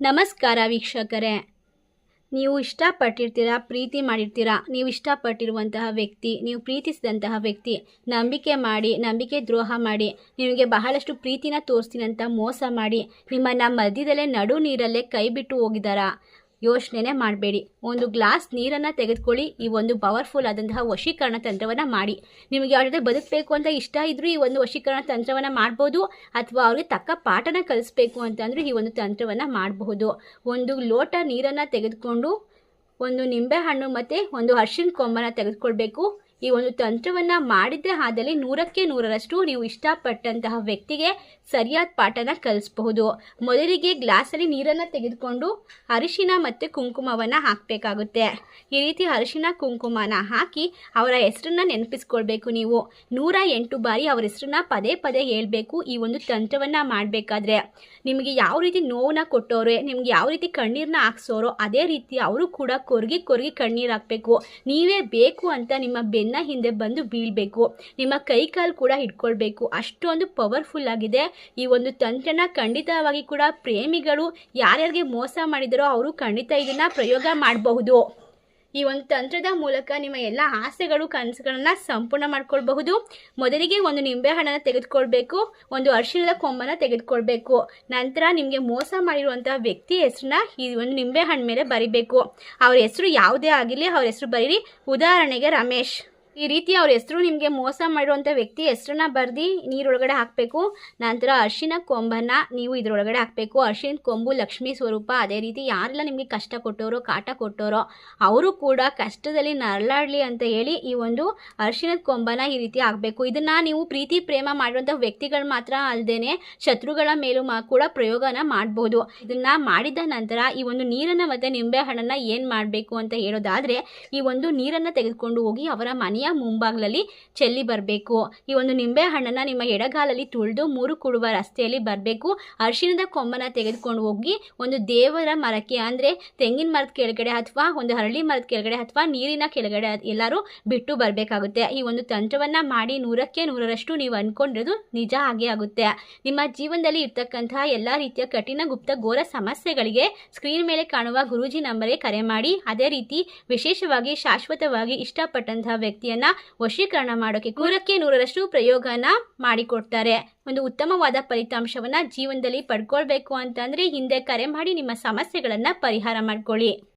ನಮಸ್ಕಾರ ವೀಕ್ಷಕರೇ. ನೀವು ಇಷ್ಟಪಟ್ಟಿರ್ತೀರಾ, ಪ್ರೀತಿ ಮಾಡಿರ್ತೀರಾ, ನೀವು ಇಷ್ಟಪಟ್ಟಿರುವಂತಹ ವ್ಯಕ್ತಿ, ನೀವು ಪ್ರೀತಿಸಿದಂತಹ ವ್ಯಕ್ತಿ, ನಂಬಿಕೆ ಮಾಡಿ, ನಂಬಿಕೆ ದ್ರೋಹ ಮಾಡಿ, ನಿಮಗೆ ಬಹಳಷ್ಟು ಪ್ರೀತಿನ ತೋರಿಸ್ತೀನಂತ ಮೋಸ ಮಾಡಿ, ನಿಮ್ಮನ್ನು ಮಧ್ಯದಲ್ಲೇ ನಡು ನೀರಲ್ಲೇ ಕೈ ಬಿಟ್ಟು ಹೋಗಿದ್ದಾರಾ? ಯೋಚನೆ ಮಾಡಬೇಡಿ. ಒಂದು ಗ್ಲಾಸ್ ನೀರನ್ನು ತೆಗೆದುಕೊಳ್ಳಿ. ಈ ಒಂದು ಪವರ್ಫುಲ್ ಆದಂತಹ ವಶೀಕರಣ ತಂತ್ರವನ್ನು ಮಾಡಿ. ನಿಮಗೆ ಅವ್ರ ಜೊತೆ ಬದುಕಬೇಕು ಅಂತ ಇಷ್ಟ ಇದ್ದರೂ ಈ ಒಂದು ವಶೀಕರಣ ತಂತ್ರವನ್ನು ಮಾಡ್ಬೋದು. ಅಥವಾ ಅವ್ರಿಗೆ ತಕ್ಕ ಪಾಠನ ಕಲಿಸ್ಬೇಕು ಅಂತಂದರೆ ಈ ಒಂದು ತಂತ್ರವನ್ನು ಮಾಡಬಹುದು ಒಂದು ಲೋಟ ನೀರನ್ನು ತೆಗೆದುಕೊಂಡು ಒಂದು ನಿಂಬೆಹಣ್ಣು ಮತ್ತು ಒಂದು ಅರ್ಶಿನ ಕೊಂಬನ ತೆಗೆದುಕೊಳ್ಬೇಕು. ಈ ಒಂದು ತಂತ್ರವನ್ನು ಮಾಡಿದರೆ ಆದಲ್ಲಿ ನೂರಕ್ಕೆ ನೂರರಷ್ಟು ನೀವು ಇಷ್ಟಪಟ್ಟಂತಹ ವ್ಯಕ್ತಿಗೆ ಸರಿಯಾದ ಪಾಠನ ಕಲಿಸಬಹುದು. ಮೊದಲಿಗೆ ಗ್ಲಾಸಲ್ಲಿ ನೀರನ್ನು ತೆಗೆದುಕೊಂಡು ಅರಿಶಿನ ಮತ್ತು ಕುಂಕುಮವನ್ನು ಹಾಕಬೇಕಾಗುತ್ತೆ. ಈ ರೀತಿ ಅರಿಶಿನ, ಕುಂಕುಮನ ಹಾಕಿ ಅವರ ಹೆಸರನ್ನ ನೆನಪಿಸ್ಕೊಳ್ಬೇಕು ನೀವು. ನೂರ ಎಂಟು ಬಾರಿ ಅವರ ಹೆಸರನ್ನ ಪದೇ ಪದೇ ಹೇಳಬೇಕು ಈ ಒಂದು ತಂತ್ರವನ್ನು ಮಾಡಬೇಕಾದ್ರೆ. ನಿಮಗೆ ಯಾವ ರೀತಿ ನೋವನ್ನ ಕೊಟ್ಟೋರೆ, ನಿಮ್ಗೆ ಯಾವ ರೀತಿ ಕಣ್ಣೀರನ್ನ ಹಾಕ್ಸೋರೋ, ಅದೇ ರೀತಿ ಅವರು ಕೂಡ ಕೊರಗಿ ಕೊರಗಿ ಕಣ್ಣೀರು ಹಾಕಬೇಕು. ನೀವೇ ಬೇಕು ಅಂತ ನಿಮ್ಮ ಬೆನ್ನ ಹಿಂದೆ ಬಂದು ಬೀಳಬೇಕು. ನಿಮ್ಮ ಕೈ ಕಾಲು ಕೂಡ ಹಿಡ್ಕೊಳ್ಬೇಕು. ಅಷ್ಟೊಂದು ಪವರ್ಫುಲ್ ಆಗಿದೆ. ಈ ಒಂದು ತಂತ್ರನ ಖಂಡಿತವಾಗಿ ಕೂಡ ಪ್ರೇಮಿಗಳು ಯಾರ್ಯಾರಿಗೆ ಮೋಸ ಮಾಡಿದರೋ ಅವರು ಖಂಡಿತ ಇದನ್ನ ಪ್ರಯೋಗ ಮಾಡಬಹುದು. ಈ ಒಂದು ತಂತ್ರದ ಮೂಲಕ ನಿಮ್ಮ ಎಲ್ಲ ಆಸೆಗಳು, ಕನಸುಗಳನ್ನು ಸಂಪೂರ್ಣ ಮಾಡ್ಕೊಳ್ಬಹುದು. ಮೊದಲಿಗೆ ಒಂದು ನಿಂಬೆಹಣ್ಣನ್ನು ತೆಗೆದುಕೊಳ್ಬೇಕು. ಒಂದು ಅರಿಶಿಣದ ಕೊಂಬನ ತೆಗೆದುಕೊಳ್ಬೇಕು. ನಂತರ ನಿಮಗೆ ಮೋಸ ಮಾಡಿರುವಂಥ ವ್ಯಕ್ತಿ ಹೆಸರನ್ನ ಈ ಒಂದು ನಿಂಬೆಹಣ್ಣು ಮೇಲೆ ಬರಿಬೇಕು. ಅವ್ರ ಹೆಸರು ಯಾವುದೇ ಆಗಿರಲಿ, ಅವ್ರ ಹೆಸರು ಬರೀರಿ. ಉದಾಹರಣೆಗೆ ರಮೇಶ್. ಈ ರೀತಿ ಅವ್ರ ಹೆಸರು ನಿಮಗೆ ಮೋಸ ಮಾಡಿರುವಂಥ ವ್ಯಕ್ತಿ ಹೆಸರನ್ನ ಬರೆದು ನೀರೊಳಗಡೆ ಹಾಕಬೇಕು. ನಂತರ ಅರ್ಶಿನ ಕೊಂಬನ್ನ ನೀವು ಇದರೊಳಗಡೆ ಹಾಕಬೇಕು. ಅರ್ಶಿನ ಕೊಂಬು ಲಕ್ಷ್ಮೀ ಸ್ವರೂಪ. ಅದೇ ರೀತಿ ಯಾರೆಲ್ಲ ನಿಮಗೆ ಕಷ್ಟ ಕೊಟ್ಟೋರೋ ಕಾಟ ಕೊಟ್ಟೋರೋ ಅವರು ಕೂಡ ಕಷ್ಟದಲ್ಲಿ ನರಳಾಡಲಿ ಅಂತ ಹೇಳಿ ಈ ಒಂದು ಅರ್ಶಿನದ ಕೊಂಬನ ಈ ರೀತಿ ಹಾಕಬೇಕು. ಇದನ್ನು ನೀವು ಪ್ರೀತಿ, ಪ್ರೇಮ ಮಾಡಿರುವಂಥ ವ್ಯಕ್ತಿಗಳು ಮಾತ್ರ ಅಲ್ಲದೇ ಶತ್ರುಗಳ ಮೇಲೂ ಕೂಡ ಪ್ರಯೋಗನ ಮಾಡ್ಬೋದು. ಇದನ್ನು ಮಾಡಿದ ನಂತರ ಈ ಒಂದು ನೀರನ್ನು ಮತ್ತು ನಿಂಬೆ ಹಣ್ಣನ್ನು ಏನು ಮಾಡಬೇಕು ಅಂತ ಹೇಳೋದಾದರೆ ಈ ಒಂದು ನೀರನ್ನು ತೆಗೆದುಕೊಂಡು ಹೋಗಿ ಅವರ ಮನೆಯ ಮುಂಭಾಗದಲ್ಲಿ ಚೆಲ್ಲಿ ಬರಬೇಕು. ಈ ಒಂದು ನಿಂಬೆ ಹಣ್ಣನ್ನು ನಿಮ್ಮ ಎಡಗಾಲಲ್ಲಿ ತುಳಿದು ಮೂರು ಕೂಡುವ ರಸ್ತೆಯಲ್ಲಿ ಬರಬೇಕು. ಅರಿಶಿಣದ ಕೊಂಬನ ತೆಗೆದುಕೊಂಡು ಹೋಗಿ ಒಂದು ದೇವರ ಮರಕ್ಕೆ, ಅಂದರೆ ತೆಂಗಿನ ಮರದ ಕೆಳಗಡೆ ಅಥವಾ ಒಂದು ಹರಳಿ ಮರದ ಕೆಳಗಡೆ ಅಥವಾ ನೀರಿನ ಕೆಳಗಡೆ ಎಲ್ಲರೂ ಬಿಟ್ಟು ಬರಬೇಕಾಗುತ್ತೆ. ಈ ಒಂದು ತಂತ್ರವನ್ನು ಮಾಡಿ ನೂರಕ್ಕೆ ನೂರರಷ್ಟು ನೀವು ಅಂದ್ಕೊಂಡಿರೋದು ನಿಜ ಆಗೇ ಆಗುತ್ತೆ. ನಿಮ್ಮ ಜೀವನದಲ್ಲಿ ಇರ್ತಕ್ಕಂತಹ ಎಲ್ಲ ರೀತಿಯ ಕಠಿಣ ಗುಪ್ತ ಘೋರ ಸಮಸ್ಯೆಗಳಿಗೆ ಸ್ಕ್ರೀನ್ ಮೇಲೆ ಕಾಣುವ ಗುರೂಜಿ ನಂಬರ್ಗೆ ಕರೆ ಮಾಡಿ. ಅದೇ ರೀತಿ ವಿಶೇಷವಾಗಿ ಶಾಶ್ವತವಾಗಿ ಇಷ್ಟಪಟ್ಟಂತಹ ವ್ಯಕ್ತಿಯನ್ನ ವಶೀಕರಣ ಮಾಡೋಕೆ ನೂರಕ್ಕೆ ನೂರರಷ್ಟು ಪ್ರಯೋಗನ ಮಾಡಿಕೊಡ್ತಾರೆ. ಒಂದು ಉತ್ತಮವಾದ ಫಲಿತಾಂಶವನ್ನ ಜೀವನದಲ್ಲಿ ಪಡ್ಕೊಳ್ಬೇಕು ಅಂತಂದ್ರೆ ಹಿಂದೆ ಕರೆ ಮಾಡಿ ನಿಮ್ಮ ಸಮಸ್ಯೆಗಳನ್ನ ಪರಿಹಾರ ಮಾಡ್ಕೊಳ್ಳಿ.